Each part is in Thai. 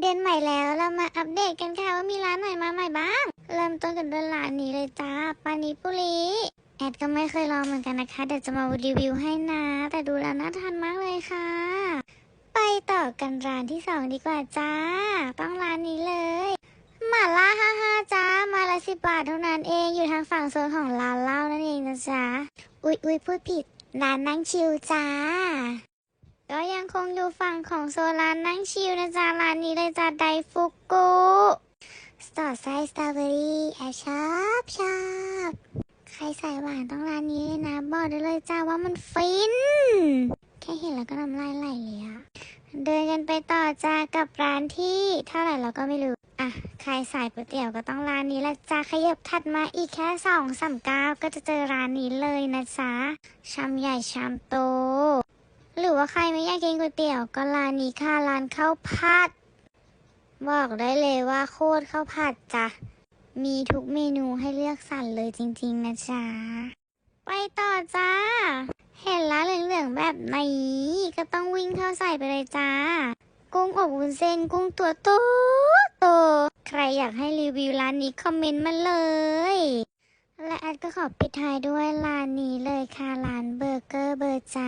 เดือนใหม่แล้วเรามาอัปเดตกันค่ะว่ามีร้านไหนมาใหม่บ้าง เริ่มต้นกันด้วยร้านนี้เลยจ้าปานิปุริแอดก็ไม่เคยลองเหมือนกันนะคะ เดี๋ยวจะมารีวิวให้นะ แต่ดูแล้วน่าทานมากเลยค่ะ ไปต่อกันร้านที่สองดีกว่าจ้า ต้องร้านนี้เลยหม่าล่าฮ่าฮ่าจ้ามาละสิบบาทเท่านั้นเองอยู่ทางฝั่งโซนของร้านเหล้านั่นเองนะจ๊ะอุ๊ยอุ๊ยพูดผิดร้านนั่งชิลจ้า ก็ยังคงอยู่ฝั่งของโซนร้านนั่งชิลนะจ๊ะร้านนี้เลยจ้ะไดฟุกุสตอไซส์สตรอเบอรี่แอบชอบชอบใครใส่หวานต้องร้านนี้เลยนะ บอกได้เลยจ้าว่ามันฟิน แค่เห็นแล้วก็น้ำลายไหลเลยอะเดินกันไปต่อจ้ากับร้านที่เท่าไหร่เราก็ไม่รู้อะใครสายก๋วยเตี๋ยวก็ต้องร้านนี้ละจ้าขยับถัดมาอีกแค่สองสามก้าวก็จะเจอร้านนี้เลยนะจ๊ะชามใหญ่ชามโต หรือว่าใครไม่อยากกินก๋วยเตี๋ยวก็ร้านนี้ค่ะร้านข้าวผัด บอกได้เลยว่าโคตรข้าวผัดจ้ะ มีทุกเมนูให้เลือกสรรเลยจริง ๆ นะจ๊ะ ไปต่อจ้า เห็นร้านเหลืองๆแบบนี้ก็ต้องวิ่งเข้าใส่ไปเลยจ้า กุ้งอบวุ้นเส้นกุ้งตัวโตโต ใครอยากให้รีวิวร้านนี้คอมเมนต์มาเลยและแอดก็ขอปิดท้ายด้วยร้านนี้เลยค่ะร้านเบอร์เกอร์เบอร์ใจ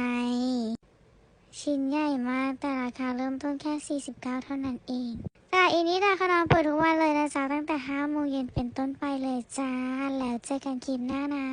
ชิ้นใหญ่มาก แต่ราคาเริ่มต้นแค่ 49 เท่านั้นเองแต่อีนี้ดาคานอนเปิดทุกวันเลยนะจ๊ะ ตั้งแต่5โมงเย็นเป็นต้นไปเลยจ้า แล้วเจอกันคลิปหน้านะ